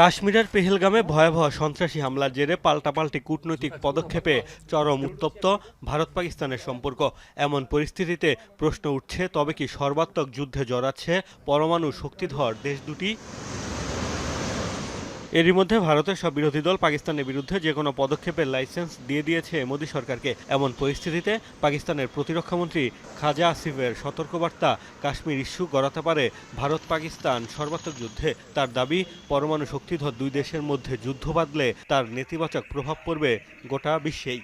কাশ্মীরের পেহেলগামে ভয়াবহ সন্ত্রাসী হামলার জেরে পাল্টাপাল্টি কূটনৈতিক পদক্ষেপে চরম উত্তপ্ত ভারত পাকিস্তানের সম্পর্ক। এমন পরিস্থিতিতে প্রশ্ন উঠছে, তবে কি সর্বাত্মক যুদ্ধে জড়াচ্ছে পরমাণু শক্তিধর দেশ দুটি? এরই মধ্যে ভারতের সব বিরোধী দল পাকিস্তানের বিরুদ্ধে যে কোনো পদক্ষেপের লাইসেন্স দিয়ে দিয়েছে মোদী সরকারকে। এমন পরিস্থিতিতে পাকিস্তানের প্রতিরক্ষামন্ত্রী খাজা আসিফের সতর্কবার্তা কাশ্মীর ইস্যু গড়াতে পারে ভারত পাকিস্তান সর্বাত্মক যুদ্ধে। তার দাবি, পরমাণু শক্তিধর দুই দেশের মধ্যে যুদ্ধ বাঁধলে তার নেতিবাচক প্রভাব পড়বে গোটা বিশ্বেই.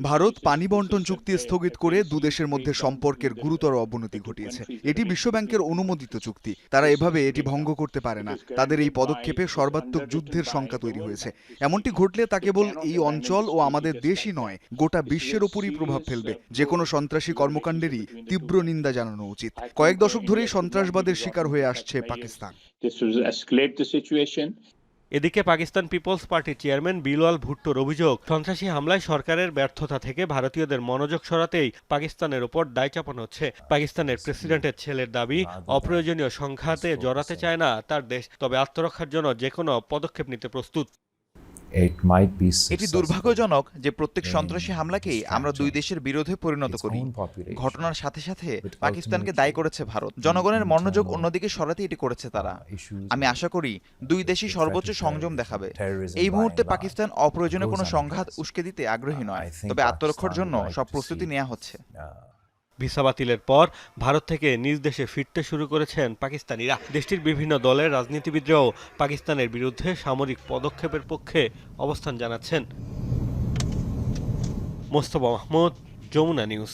ভারত পানি বন্টন চুক্তি স্থগিত করে দুদেশের মধ্যে সম্পর্কের গুরুতর অবনতি ঘটিয়েছে। এটি বিশ্বব্যাংকের অনুমোদিত চুক্তি। তারা এভাবে এটি ভঙ্গ করতে পারে না। তাদের এই পদক্ষেপে সর্বাত্মক যুদ্ধের শঙ্কা তৈরি হয়েছে। এমনটি ঘটলে তা কেবল এই অঞ্চল ও আমাদের দেশই নয়, গোটা বিশ্বের ওপরই প্রভাব ফেলবে। যে কোনো সন্ত্রাসী কর্মকাণ্ডেরই তীব্র নিন্দা জানানো উচিত। কয়েক দশক ধরেই সন্ত্রাসবাদের শিকার হয়ে আসছে পাকিস্তান। এদিকে পাকিস্তান পিপলস পার্টির চেয়ারম্যান বিলওয়াল ভুট্টোর অভিযোগ, সন্ত্রাসী হামলায় সরকারের ব্যর্থতা থেকে ভারতীয়দের মনোযোগ সরাতেই পাকিস্তানের ওপর দায় চাপানো হচ্ছে। পাকিস্তানের প্রেসিডেন্টের ছেলের দাবি, অপ্রয়োজনীয় সংঘাতে জড়াতে চায় না তার দেশ, তবে আত্মরক্ষার জন্য যে কোনো পদক্ষেপ নিতে প্রস্তুত। এটি দুর্ভাগ্যজনক যে প্রত্যেক সন্ত্রাসী হামলাকেই আমরা দুই দেশের বিরোধে পরিণত করি। ঘটনার সাথে সাথে পাকিস্তানকে দায়ী করেছে ভারত। জনগণের মনোযোগ অন্যদিকে সরাতে এটি করেছে তারা। আমি আশা করি দুই দেশই সর্বোচ্চ সংযম দেখাবে। এই মুহূর্তে পাকিস্তান অপ্রয়োজনীয় কোনো সংঘাত উস্কে দিতে আগ্রহী নয়। তবে আত্মরক্ষার জন্য সব প্রস্তুতি নেওয়া হচ্ছে। uh, ভিসা বাতিলের পর ভারত থেকে নিজ দেশে ফিরতে শুরু করেছেন পাকিস্তানিরা। দেশটির বিভিন্ন দলের রাজনীতিবিদরাও পাকিস্তানের বিরুদ্ধে সামরিক পদক্ষেপের পক্ষে অবস্থান জানাচ্ছেন। মোস্তফা মাহমুদ, যমুনা নিউজ।